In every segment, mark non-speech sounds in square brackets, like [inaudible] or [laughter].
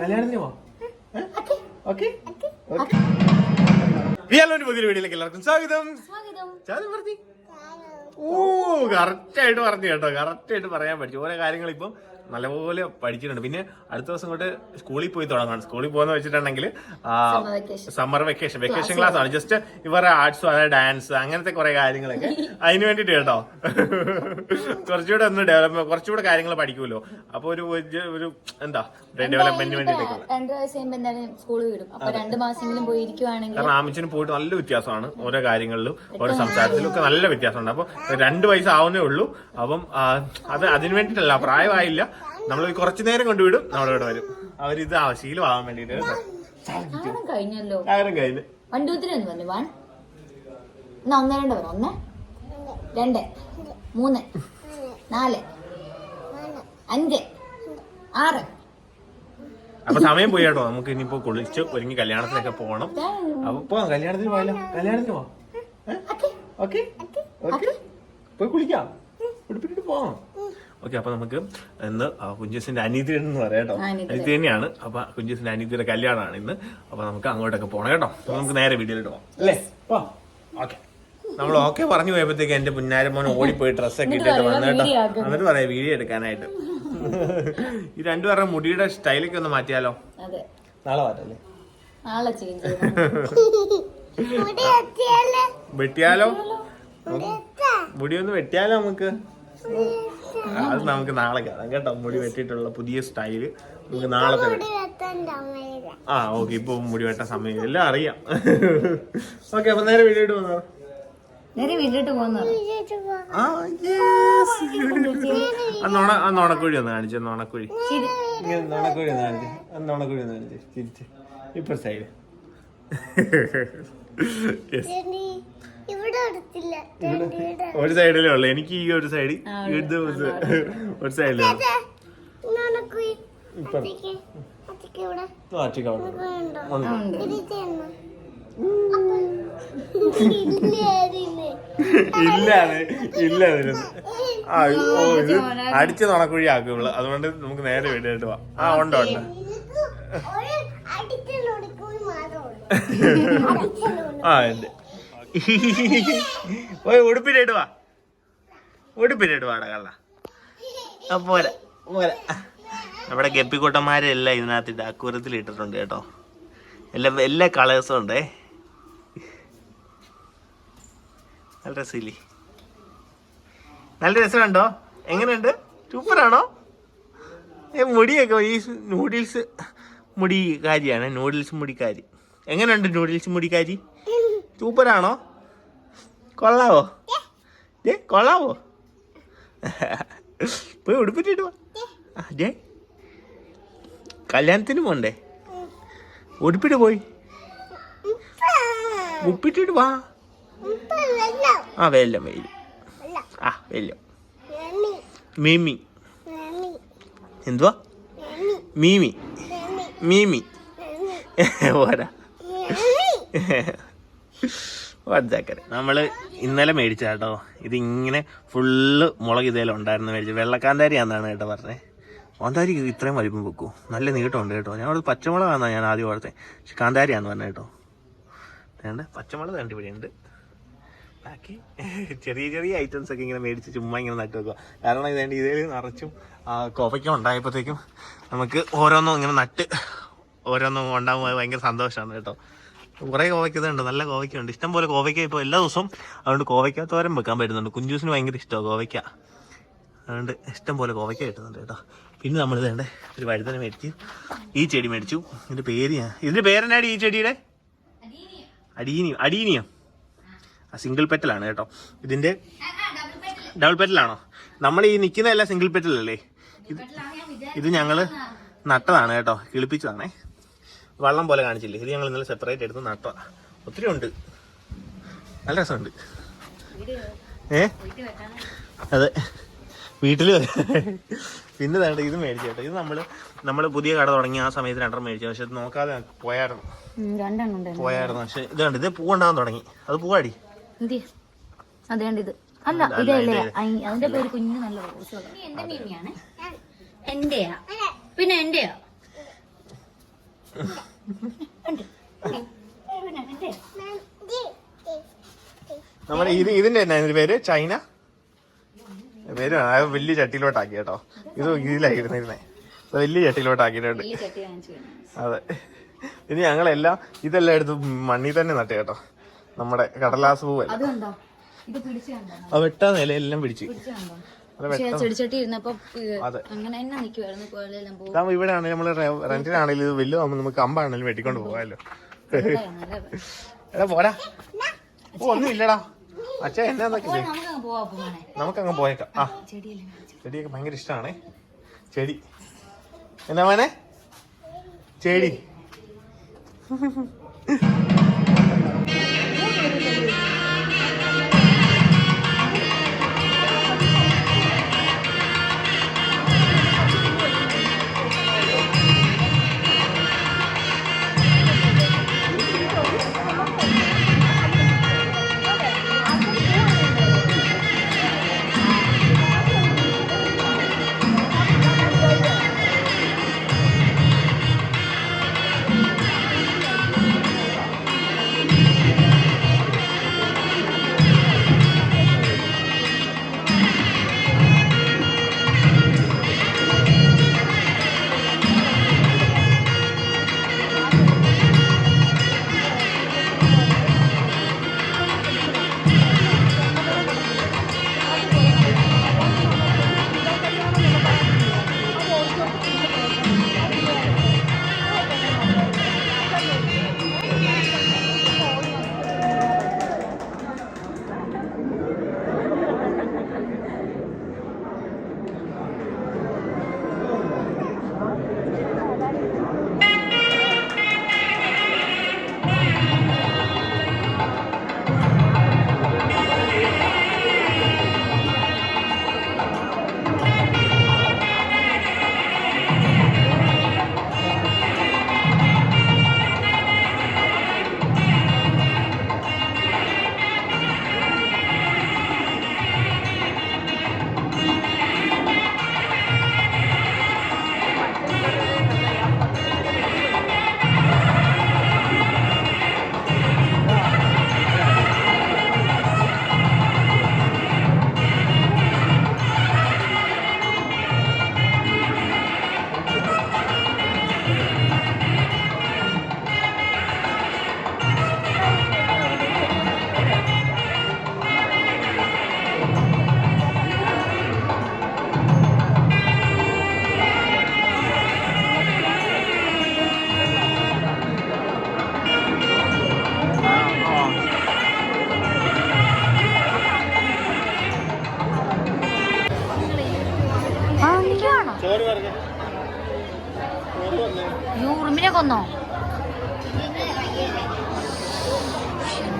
കല്യാണത്തിന് പോവാം. ഓക്കെ. റിയാലോന്റെ പുതിയ വീഡിയോയിലേക്ക് എല്ലാവർക്കും സ്വാഗതം. സ്വാഗതം. ചാതി ഓ കറക്റ്റ് ആയിട്ട് പറഞ്ഞു കേട്ടോ. കറക്റ്റ് ആയിട്ട് പറയാൻ പറ്റും. ഓരോ കാര്യങ്ങൾ ഇപ്പം നല്ലപോലെ പഠിച്ചിട്ടുണ്ട്. പിന്നെ അടുത്ത ദിവസം കൊണ്ട് സ്കൂളിൽ പോയി തുടങ്ങണം. സ്കൂളിൽ പോകുന്ന വെച്ചിട്ടുണ്ടെങ്കിൽ സമ്മർ വെക്കേഷൻ വെക്കേഷൻ ക്ലാസ് ആണ്. ജസ്റ്റ് ഇവരുടെ ആർട്സും അതായത് ഡാൻസ് അങ്ങനത്തെ കുറെ കാര്യങ്ങളൊക്കെ [laughs] അതിന് വേണ്ടിട്ട് കേട്ടോ. കുറച്ചുകൂടെ ഒന്ന് ഡെവലപ്പ് കുറച്ചുകൂടെ കാര്യങ്ങൾ പഠിക്കുമല്ലോ. അപ്പൊ ഒരു ഒരു- എന്താ ഡെവലപ്മെന്റിന് വേണ്ടിയിട്ട് രണ്ടു വയസ്സ് കഴിയുമ്പോ എന്തായാലും സ്കൂളിൽ വിടും. അപ്പൊ രണ്ടു മാസമെങ്കിലും പോയി ഇരിക്കുവാണെങ്കിൽ കാരണം ആമിച്ചിന് പോയിട്ട് നല്ല വ്യത്യാസമാണ് ഓരോ കാര്യങ്ങളിലും ഓരോ സംസാരത്തിലും ഒക്കെ നല്ല വ്യത്യാസമുണ്ട്. അപ്പൊ രണ്ട് വയസ്സാവുന്നേ ഉള്ളൂ. അപ്പം അത് അതിന് വേണ്ടിയിട്ടല്ല പ്രായമായില്ല. നമ്മൾ കുറച്ചു നേരം കൊണ്ടുവിടും നമ്മളെ ഇവിടെ വരും. അവരിത് ആ ശീലമാവാൻ വേണ്ടിട്ട് കഴിഞ്ഞല്ലോ. കാര്യം കഴിഞ്ഞ്. വൺ ടു ത്രീ എന്ന് പറഞ്ഞു വൺ. എന്നാ ഒന്ന് രണ്ട് പറഞ്ഞു ഒന്ന്. രണ്ട്. മൂന്ന്. നാല്. അഞ്ച്. ആറ്. അപ്പൊ സമയം പോയി കേട്ടോ. നമുക്ക് ഇനിയിപ്പോ കുളിച്ച് ഒരുങ്ങി കല്യാണത്തിനൊക്കെ പോകണം അപ്പൊ പോവാം കല്യാണത്തിന് പോയാലോ കല്യാണത്തിന് പോവാം. ഓക്കെ? ഓക്കെ? പോയി കുളിക്കാം. ഉടുപ്പിട്ടിട്ട് പോവാം. ഓക്കെ അപ്പൊ നമുക്ക് ഇന്ന് കുഞ്ചേസിന്റെ അനീതി എന്ന് പറയാം കേട്ടോ. അനീതി. തന്നെയാണ്. അപ്പൊ കുഞ്ചേസിന്റെ അനീതിയുടെ കല്യാണമാണ് ഇന്ന്. അപ്പൊ നമുക്ക് അങ്ങോട്ടൊക്കെ പോണം കേട്ടോ. അപ്പൊ നമുക്ക് നേരെ വീഡിയോയിലിട്ട് പോവാം അല്ലേ? ഓക്കെ. നമ്മൾ ഓക്കെ പറഞ്ഞു പോയപ്പോഴത്തേക്ക് എന്റെ പുന്നാരമോൻ ഓടിപ്പോയി ഡ്രസ്സൊക്കെ ഇട്ടിട്ട് വന്നു കേട്ടോ. എന്നിട്ട് പറയാം വീഡിയോ എടുക്കാനായിട്ട്. ഈ രണ്ടുപേരുടെ മുടിയുടെ സ്റ്റൈലൊക്കെ ഒന്ന് മാറ്റിയാലോ? അതെ. നാളെ മാറ്റല്ലേ? വെട്ടിയാലോ? മുടിയൊന്ന് വെട്ടിയാലോ? നമുക്ക്? അത് നമുക്ക് നാളെ കാണാം കേട്ടോ. മുടി വെട്ടിയിട്ടുള്ള പുതിയ സ്റ്റൈൽ നമുക്ക് നാളെ ആ ഓക്കെ ഇപ്പൊ മുടി വെട്ട സമയം എല്ലാം അറിയാം. ഓക്കെ അപ്പൊ നേരെ വീട് വന്നോ നേരെ നോണ നോണക്കുഴി ഒന്ന് കാണിച്ചു നോണക്കുഴി. നോണക്കുഴി ഒന്ന് കാണിച്ചു. നോണക്കുഴി ഒന്ന് കാണിച്ചു. തിരിച്ച് ഇപ്പൊ സൈഡ് യെസ് ഒരു സൈഡിലേ ഉള്ളു. എനിക്ക് ഈ ഒരു സൈഡിൽ ഒരു സൈഡിലേ ഇത് ഇല്ല ആ ഓ ഇത് അടിച്ച് നുണക്കുഴി ആക്കുള്ളു അതുകൊണ്ട് നമുക്ക് നേരെ വീട്ടിലോട്ട് പോവാം. ആ ഉണ്ടോ ഉണ്ട്. [laughs] ആ ഉണ്ട്. [laughs] പോയി ഉടുപ്പിലിടുവാ വാ. ഉടുപ്പിലിട്ട് വാടാ കള്ള പോരാ പോരാ. നമ്മുടെ ഗപ്പിക്കൂട്ടന്മാരെല്ലാം ഇതിനകത്ത് അക്കൂരത്തിൽ ഇട്ടിട്ടുണ്ട് കേട്ടോ. എല്ലാം എല്ലാ കളേഴ്സും ഉണ്ടേ. നല്ല രസീലി നല്ല രസമുണ്ടോ? എങ്ങനെയുണ്ട്? സൂപ്പറാണോ? ഏ മുടിയൊക്കെ ഈ നൂഡിൽസ് മുടി കാരിയാണ് നൂഡിൽസ് മുടിക്കാരി. എങ്ങനെയുണ്ട് നൂഡിൽസ് മുടിക്കാരി? സൂപ്പറാണോ? കൊള്ളാവോ? ഏ കൊള്ളാവോ? പോയി ഉടുപ്പിട്ടിട്ട് വാ. ആ, ജേ കല്യാണത്തിന് പോണ്ടേ? ഉടുപ്പിട്ട് പോയി. ഉപ്പിട്ടിട്ട് വാ. ആ വെല്ലം വെയിലും ആ വെല്ലം മീമി. എന്തുവാ? മീമി. മീമി. [laughs] പോരാ. വദ്ദാക്കര നമ്മൾ ഇന്നലെ മേടിച്ച കേട്ടോ. ഇതിങ്ങനെ ഫുള്ള് മുളക് ഇതേലും ഉണ്ടായിരുന്നു മേടിച്ചത് വെള്ളക്കാന്താരിയാന്നാണ് കേട്ടോ പറഞ്ഞത് കാന്താരി ഇത്രയും വലിപ്പം വെക്കൂ. നല്ല നീട്ടമുണ്ട് കേട്ടോ. ഞാൻ അവിടെ പച്ചമുളകാന്നാ ഞാൻ ആദ്യം ഓർത്തെ. പക്ഷെ കാന്താരിയാന്ന് പറഞ്ഞ കേട്ടോ. വേണ്ട പച്ചമുളക് രണ്ട് ഉണ്ട് ബാക്കി ചെറിയ ചെറിയ ഐറ്റംസ് ഒക്കെ ഇങ്ങനെ മേടിച്ച് ചുമ്മാ ഇങ്ങനെ നട്ടു വെക്കുക. കാരണം ഇതേണ്ട ഇതേ നിറച്ചും കോവയ്ക്ക ഉണ്ടായപ്പോഴത്തേക്കും നമുക്ക് ഓരോന്നും ഇങ്ങനെ നട്ട് ഓരോന്നും ഉണ്ടാകുമ്പോൾ ഭയങ്കര സന്തോഷമാണ് കേട്ടോ. കുറേ കോവയ്ക്ക ഉണ്ട് നല്ല കോവയ്ക്കുണ്ട്. ഇഷ്ടം പോലെ കോവയ്ക്ക ഇപ്പോൾ എല്ലാ ദിവസവും അതുകൊണ്ട് കോവയ്ക്ക തോരൻ വെക്കാൻ പറ്റുന്നുണ്ട്. കുഞ്ചൂസിന് ഭയങ്കര ഇഷ്ടമാണ് കോവയ്ക്ക. അതുകൊണ്ട് ഇഷ്ടം പോലെ കോവയ്ക്ക കിട്ടുന്നുണ്ട് കേട്ടോ. പിന്നെ നമ്മൾ ഇതേണ്ട ഒരു വഴുതന മേടിച്ചു ഈ ചെടി മേടിച്ചു. ഇതിന്റെ പേര് ഞാൻ ഇതിന്റെ പേരെന്നാടി ഈ ചെടിയുടെ? അടീനിയം. അടീനിയം. ആ സിംഗിൾ പെറ്റലാണ് കേട്ടോ. ഇതിന്റെ ഡബിൾ പെറ്റലാണോ നമ്മൾ ഈ നിൽക്കുന്നതല്ല സിംഗിൾ പെറ്റലല്ലേ ഇത് ഇത് ഞങ്ങൾ നട്ടതാണ് കേട്ടോ. കിളിപ്പിച്ചതാണേ. വള്ളം പോലെ കാണിച്ചില്ലേ? ഇത് ഞങ്ങൾ ഇന്നലെ സെപ്പറേറ്റ് എടുത്ത് നട്ടോ ഒത്തിരി ഉണ്ട്. നല്ല രസമുണ്ട്. ഏ? അതെ. വീട്ടിൽ പിന്നെ വേണ്ട ഇത് മേടിച്ചു കേട്ടോ. ഇത് നമ്മൾ നമ്മൾ പുതിയ കട തുടങ്ങിയ ആ സമയത്ത് രണ്ടെണ്ണം മേടിച്ചു. പക്ഷെ ഇത് നോക്കാതെ പോയായിരുന്നു. രണ്ടെണ്ണം ഉണ്ടായിരുന്നു. പോയായിരുന്നു. പക്ഷെ ഇത് കണ്ട് ഇത് പൂവുണ്ടാകാൻ തുടങ്ങി. അത് പൂവാടി എന്തി? അതെ ഇത്? അല്ല അതിന്റെ പേര് കുഞ്ഞു നല്ല എന്റെയാ? പിന്നെ എന്റെയാ? നമ്മുടെ ഇത് ഇതിന്റെ എന്നാ ഇതിന്റെ പേര്? ചൈന? പേര് വലിയ ചട്ടിയിലോട്ടാക്കി കേട്ടോ. ഇത് ഇതിലായിരുന്നിരുന്നേ ഇത് വലിയ ചട്ടിയിലോട്ടാക്കിയിട്ടുണ്ട്. അതെ. ഇനി ഞങ്ങളെല്ലാം ഇതെല്ലാം എടുത്ത് മണ്ണിൽ തന്നെ നട്ട് കേട്ടോ. നമ്മുടെ കടലാസ് പൂവല്ല. അത് ആ വെട്ടാ നില എല്ലാം പിടിച്ച്. ചെടിച്ചട്ടി ഇരുന്നപ്പോ. അങ്ങനെ തന്നെ പോകും ഇതാകുമ്പോ ഇവിടെ ആണെങ്കിലും നമ്മൾ റെന്റിനാണെങ്കിലും ഇത് വലുതാകുമ്പോ നമുക്ക് അമ്പാണെങ്കിലും വെട്ടിക്കൊണ്ട് പോകാമല്ലോ. എടാ പോരാ ഒന്നും ഇല്ലടാ. അച്ഛാ എന്നാന്നൊക്കെ നമുക്കങ്ങ് പോയേക്കാം. ആ. ചെടിയൊക്കെ ഭയങ്കര ഇഷ്ടമാണേ ചെടി. എന്നാ മോനെ? ചെടി.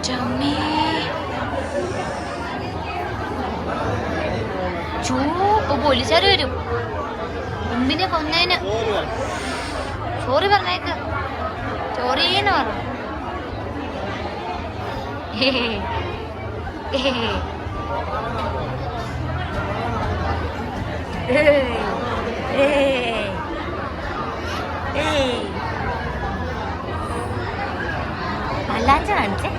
എന്റെ അമ്മേ. ചൂ ഇപ്പൊ പോലീസുകാർ വരും ഉമ്മിനെ കൊന്നേന് സോറി പറഞ്ഞേക്ക് സോറിന്ന് പറഞ്ഞു മല്ലാഞ്ച കാണിച്ചേ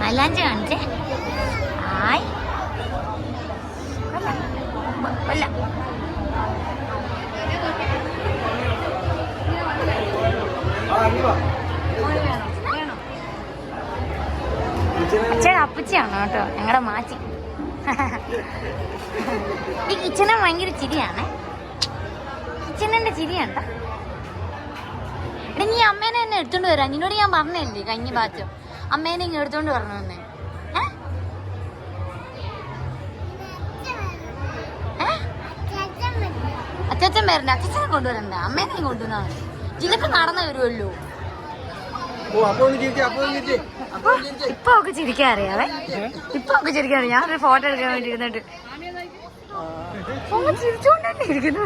മല്ലാഞ്ച കാണിച്ചേ. ആയ്. കൊല്ല. അച്ഛൻ അപ്പച്ചിയാണ് കേട്ടോ? ഞങ്ങളുടെ മാച്ചി. ഈ കിച്ചനെ ഭയങ്കര ചിരിയാണേ. കിച്ചനന്റെ ചിരിയാണ്ട നീ തന്നെ എടുത്തോണ്ട് വരാം. നിന്നോട് ഞാൻ പറഞ്ഞല്ലേ കഞ്ഞി ഭാഗത്ത് അമ്മേനെ ഇങ്ങനെ എടുത്തോണ്ട് പറഞ്ഞു തന്നെ അച്ഛൻ വരണ്ട. അച്ഛനെ കൊണ്ടുവരണ്ട. അമ്മേനെ കൊണ്ടുവന്നാ മതി. ജിലക്ക് നടന്നു വരുമല്ലോ ഇപ്പൊ ഇപ്പൊ ഒക്കെ ചിരിക്കാൻ അറിയാവേ. ഇപ്പൊ ഒക്കെ ചിരിക്കാൻ അറിയാം. ഞാനൊരു ഫോട്ടോ എടുക്കാൻ വേണ്ടി ഇരുന്നിട്ട്. ചിരിച്ചോണ്ടല്ലേ ഇരിക്കുന്നു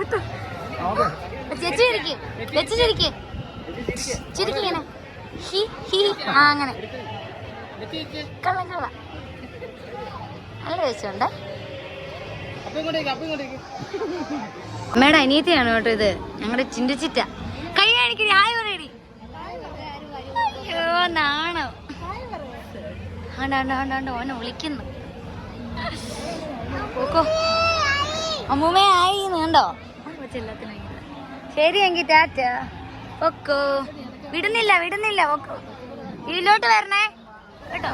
ചേച്ചി ചിരിക്കും ചേച്ചി ചിരിക്ക്. ചിരിക്കിങ്ങനെ അനിയത്തിയാണ് കേട്ടോ ഇത്. ഞങ്ങളുടെ ചിന്തിച്ചിട്ട കൈ കാണിക്കടി ആയി പറയടി. അയ്യോ നാണോ. ആണ്ട് ആണ്ട് ആണ്ട് ഓനെ വിളിക്കുന്നു. പോക്കോ. അമ്മൂമ്മേ ആയി കണ്ടോ? ശരി എങ്കി ടാറ്റ. പൊക്കോ വിടുന്നില്ല വിടുന്നില്ല. ഇതിലോട്ട് വരണേ. കേട്ടോ?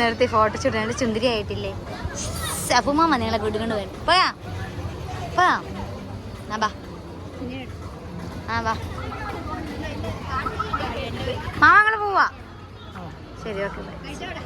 നിർത്തി ഫോട്ടോ ചുടാണ്ട് ചുന്തിരി ആയിട്ടില്ലേ. അപ്പുമാമ നിങ്ങളെ കൂട്ടിക്കൊണ്ട് വരും. പോയാ. പോയാ. ആ ബാ മാങ്ങൾ പോവാ. ശരി ഓക്കെ കൊട്ടൊക്കെ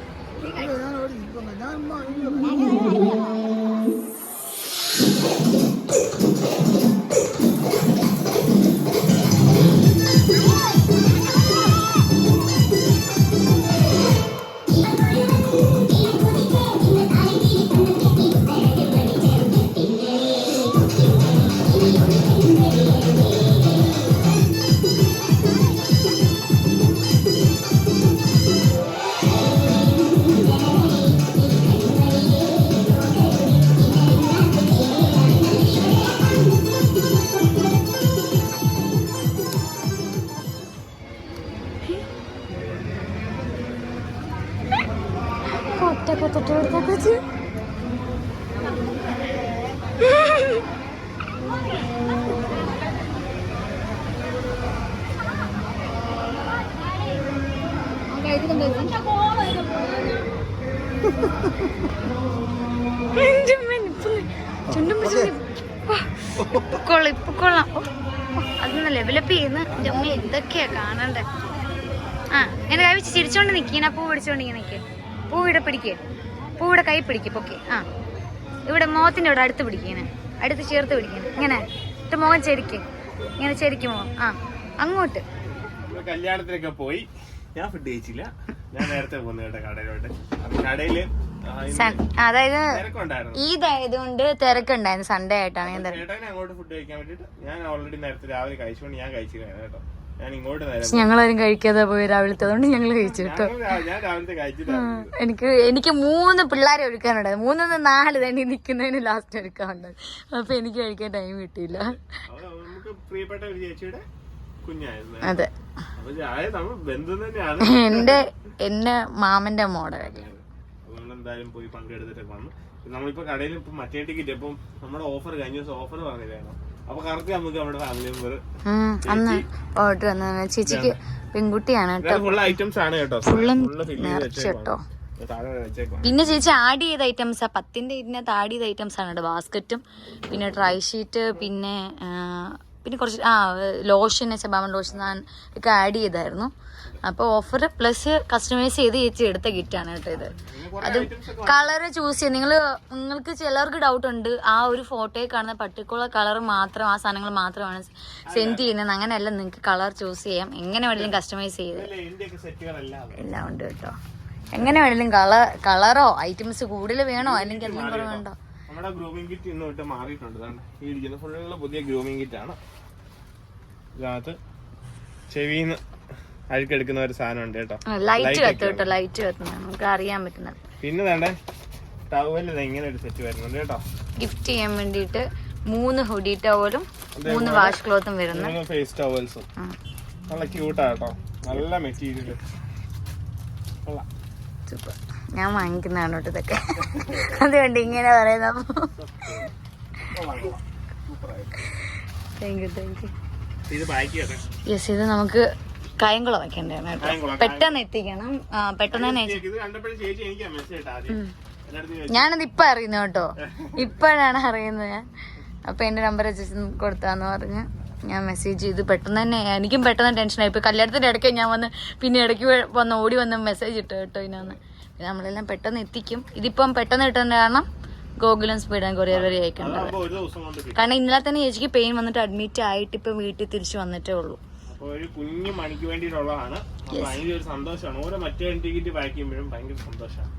തൊട്ട് കൊടുത്തൊക്കെ ചുണ്ടും കൊള്ളാം ഇപ്പൊ കൊള്ളാം. ഓ, ഓ, അതൊന്ന് ചെയ്യുന്ന. കാണണ്ടേ? ആ വെച്ച് ചിരിച്ചോണ്ട് നിക്കീനപ്പൂ പിടിച്ചോണ്ടിങ്ങനെ നിൽക്കുക പൂ പിടിക്കേ. പിടിക്കുക പൂ ഇവിടെ കൈ പിടിക്കുക പൊക്കെ. ആ. ഇവിടെ മുഖത്തിന്റെ ഇവിടെ അടുത്ത് ഇങ്ങനെ അടുത്ത് ചേർത്ത് പിടിക്കണം ഇങ്ങനെ. എന്നിട്ട് മുഖം ചെരിക്ക്. ഇങ്ങനെ ചെരിക്കും മുഖം ആ. അങ്ങോട്ട്. കല്യാണത്തിനൊക്കെ പോയി. ഞാൻ ഫുഡ് കഴിച്ചില്ല. ഞാൻ നേരത്തെ പോകുന്നു കേട്ടോ കടയിലോട്ട്. കടയിൽ അതായത് തിരക്കുണ്ടായിരുന്നു. ഈദായതുകൊണ്ട് തിരക്കുണ്ടായിരുന്നു. സൺഡേ ആയിട്ടാണ് ഞാൻ അങ്ങോട്ട് ഫുഡ് കഴിക്കാൻ വേണ്ടിട്ട് ഞാൻ ഓൾറെഡി നേരത്തെ രാവിലെ കഴിച്ചുകൊണ്ട് ഞാൻ കഴിച്ചില്ല കേട്ടോ. പക്ഷെ ഞങ്ങളാരും കഴിക്കാതെ പോയി രാവിലത്തെ അതുകൊണ്ട് ഞങ്ങൾ കഴിച്ചു കേട്ടോ. എനിക്ക് എനിക്ക് മൂന്ന് പിള്ളേരെ ഒരുക്കാനുണ്ടായത് മൂന്നിന്ന് നാല് തന്നെ നിൽക്കുന്നതിന് ലാസ്റ്റ് എടുക്കാറുണ്ട് അപ്പൊ എനിക്ക് കഴിക്കാൻ ടൈം കിട്ടിയില്ല. അതെ. എന്റെ എന്റെ മാമന്റെ മോടെ എന്തായാലും പോയി പങ്കെടുത്തിട്ടൊക്കെ വന്നു. നമ്മളിപ്പോ കടയിൽ ഇപ്പൊ മറ്റേ ടിക്കറ്റ് ഇപ്പം നമ്മുടെ ഓഫർ കഴിഞ്ഞ ദിവസം ഓഫർ പറഞ്ഞില്ലായിരുന്നു അപ്പൊ കറക്റ്റ് നമുക്ക് നമ്മുടെ ഫാമിലി മെമ്പർ അന്ന് ഓർഡർ തന്നെ. ചേച്ചിക്ക് പെൺകുട്ടിയാണ് കേട്ടോ. ഫുൾ ഐറ്റംസ് ആണ് കേട്ടോ. ഫുള്ളും നിറച്ച് പിന്നെ ചേച്ചി ആഡ് ചെയ്ത ഐറ്റംസ് ആ പത്തിന്റെ ഇതിനകത്ത് ആഡ് ചെയ്ത ഐറ്റംസ് ആണ് കേട്ടോ. ബാസ്ക്കറ്റും പിന്നെ ഡ്രൈ ഷീറ്റ് പിന്നെ പിന്നെ കുറച്ച് ആ ലോഷൻ സെബാമൻ ലോഷൻ ഒക്കെ ആഡ് ചെയ്തായിരുന്നു. അപ്പോൾ ഓഫർ പ്ലസ് കസ്റ്റമൈസ് ചെയ്ത് ചേച്ചി എടുത്ത കിറ്റാണ് കേട്ടോ ഇത്. അത് കളറ് ചൂസ് ചെയ്യാം. നിങ്ങൾ നിങ്ങൾക്ക് ചിലർക്ക് ഡൗട്ട് ഉണ്ട്. ആ ഒരു ഫോട്ടോയിൽ കാണുന്ന പർട്ടിക്കുലർ കളർ മാത്രം ആ സാധനങ്ങൾ മാത്രമാണ് സെൻഡ് ചെയ്യുന്നത്. അങ്ങനെയല്ല നിങ്ങൾക്ക് കളർ ചൂസ് ചെയ്യാം. എങ്ങനെ വേണമെങ്കിലും കസ്റ്റമൈസ് ചെയ്ത്. എല്ലാം ഉണ്ട് കേട്ടോ. എങ്ങനെ വേണമെങ്കിലും കളർ കളറോ ഐറ്റംസ് കൂടുതൽ വേണോ? അല്ലെങ്കിൽ എന്തെങ്കിലും കുറവ് വേണ്ടോ? നമ്മുടെ ഗ്രൂമിംഗ് കിറ്റ് ഇന്ന് തൊട്ട് മാറിയിട്ടുണ്ട്. ഈ ഇരിക്കുന്ന ഫുള്ള് പുതിയ ഗ്രൂമിംഗ് കിറ്റ് ആണ്. ഇതിനകത്ത് ചെവിന്ന് അഴുക്കെടുക്കുന്ന ഒരു സാധനം ഉണ്ട് കേട്ടോ ലൈറ്റ് കത്തും കേട്ടോ ലൈറ്റ് കത്തുന്ന നമുക്ക് അറിയാൻ പറ്റുന്നത്. പിന്നെ വേണ്ടേ ടവലിൽ ഇങ്ങനെ ഒരു സെറ്റ് വരുന്നുണ്ട് കേട്ടോ. ഗിഫ്റ്റ് ചെയ്യാൻ വേണ്ടിട്ട് മൂന്ന് ഹുഡി ടവലും മൂന്ന് വാഷ് ക്ലോത്തും വരുന്നു. ഫേസ് ടവൽസും. നല്ല ക്യൂട്ടാ കേട്ടോ. നല്ല മെറ്റീരിയൽ സൂപ്പർ ഞാൻ വാങ്ങിക്കുന്നതാണ് കേട്ടോ ഇതൊക്കെ. അതുകൊണ്ട് ഇങ്ങനെ പറയുന്ന. താങ്ക് യു താങ്ക് യു ഇത് ബാക്കി ചെയ്യട്ടെ. യെസ് ഇത് നമുക്ക് കായംകുളം വെക്കേണ്ടതാണ് കേട്ടോ. പെട്ടെന്ന് എത്തിക്കണം. പെട്ടെന്ന് തന്നെ. ഞാനത് ഇപ്പൊ അറിയുന്നു കേട്ടോ. [laughs] ഇപ്പോഴാണ് അറിയുന്നത് ഞാൻ. അപ്പൊ എന്റെ നമ്പർ കൊടുത്താന്ന് പറഞ്ഞ് ഞാൻ മെസ്സേജ് ചെയ്ത്. പെട്ടെന്ന് തന്നെ എനിക്കും പെട്ടെന്ന് ടെൻഷനായി ഇപ്പൊ കല്യാണത്തിന്റെ ഇടയ്ക്ക് ഞാൻ വന്ന് പിന്നെ ഇടയ്ക്ക് വന്ന് ഓടി വന്ന് മെസ്സേജ് ഇട്ടു കേട്ടോ ഇതിനൊന്ന് പിന്നെ നമ്മളെല്ലാം പെട്ടെന്ന് എത്തിക്കും. ഇതിപ്പം പെട്ടെന്ന് കിട്ടുന്ന കാരണം ഗോകുലം സ്പീഡ് ആൻഡ് കൊറിയർ വരെ അയക്കേണ്ടത് കാരണം ഇന്നലെ തന്നെ ചേച്ചിക്ക് പെയിൻ വന്നിട്ട് അഡ്മിറ്റ് ആയിട്ട് ഇപ്പൊ വീട്ടിൽ തിരിച്ചു വന്നിട്ടേ ഉള്ളൂ. അപ്പൊ ഒരു കുഞ്ഞു മണിക്ക് വേണ്ടിയിട്ടുള്ളതാണ്. അപ്പൊ ഭയങ്കര ഒരു സന്തോഷമാണ്. ഓരോ മറ്റേ ടിക്കറ്റ് പാക്ക് ചെയ്യുമ്പോഴും ഭയങ്കര സന്തോഷമാണ്.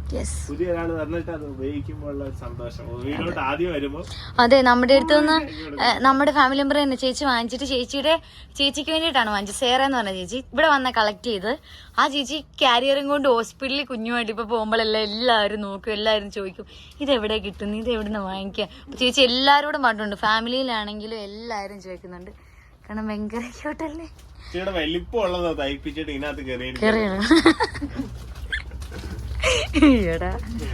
പുതിയ ഒരാൾ തന്നിട്ട് അത് ഉപയോഗിക്കുമ്പോൾ ഉള്ള സന്തോഷം. വീട്ടിലോട്ട് ആദ്യം വരുമ്പോൾ അതെ നമ്മുടെ അടുത്ത് നിന്ന് നമ്മുടെ ഫാമിലി മെമ്പർ തന്നെ ചേച്ചി വാങ്ങിച്ചിട്ട് ചേച്ചിയുടെ ചേച്ചിക്ക് വേണ്ടിയിട്ടാണ് വാങ്ങിച്ചത്. സേറ എന്ന് പറഞ്ഞ ചേച്ചി ഇവിടെ വന്ന കളക്ട് ചെയ്ത്. ആ ചേച്ചി കാരിയറും കൊണ്ട് ഹോസ്പിറ്റലിൽ കുഞ്ഞുമായിട്ട് ഇപ്പൊ പോകുമ്പോഴെല്ലാം എല്ലാവരും നോക്കും എല്ലാവരും ചോദിക്കും ഇത് എവിടെ കിട്ടുന്നു? ഇത് എവിടെ നിന്ന് വാങ്ങിക്കുക ചേച്ചി എല്ലാവരോടും പറഞ്ഞിട്ടുണ്ട്. ഫാമിലിയിലാണെങ്കിലും എല്ലാവരും ചോദിക്കുന്നുണ്ട്. കാരണം ഭയങ്കര ക്യൂട്ടല്ലേ ഇച്ചിരിയുടെ വലിപ്പം ഉള്ളതാ. തയ്പ്പിച്ചിട്ട് ഇതിനകത്ത് കയറിയാണ് എടാ.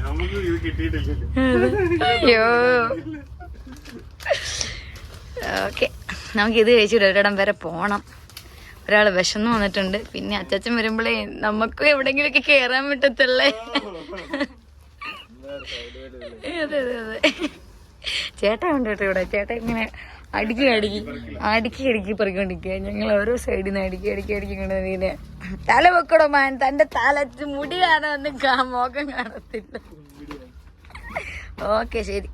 നമുക്ക് ഇത് കിട്ടിയിട്ടില്ല. അയ്യോ. ഓക്കെ. നമുക്ക് ഇത് കഴിച്ചിട്ട് ഒരിടം വരെ പോണം. ഒരാൾ വിശന്ന് വന്നിട്ടുണ്ട്. പിന്നെ അച്ചാച്ചൻ വരുമ്പോഴേ നമുക്ക് എവിടെങ്കിലുമൊക്കെ കേറാൻ പറ്റത്തുള്ളേ അതെ അതെ അതെ. ചേട്ടാ ഉണ്ട് കേട്ടോ ഇവിടെ. ചേട്ടാ ഇങ്ങനെ അടുക്കി അടുക്കി അടുക്കി അടുക്കി പറിക്കൊണ്ടിരിക്കുക ഞങ്ങൾ ഓരോ സൈഡിൽ നിന്ന് അടുക്കി അടുക്കി അടുക്കി കൊണ്ടുവന്നിരിക്കുന്നത് തല വെക്കടോ മാൻ. തന്റെ തല മുടി കാണാൻ മോക്കം കാണത്തില്ല. ഓക്കെ ശരി.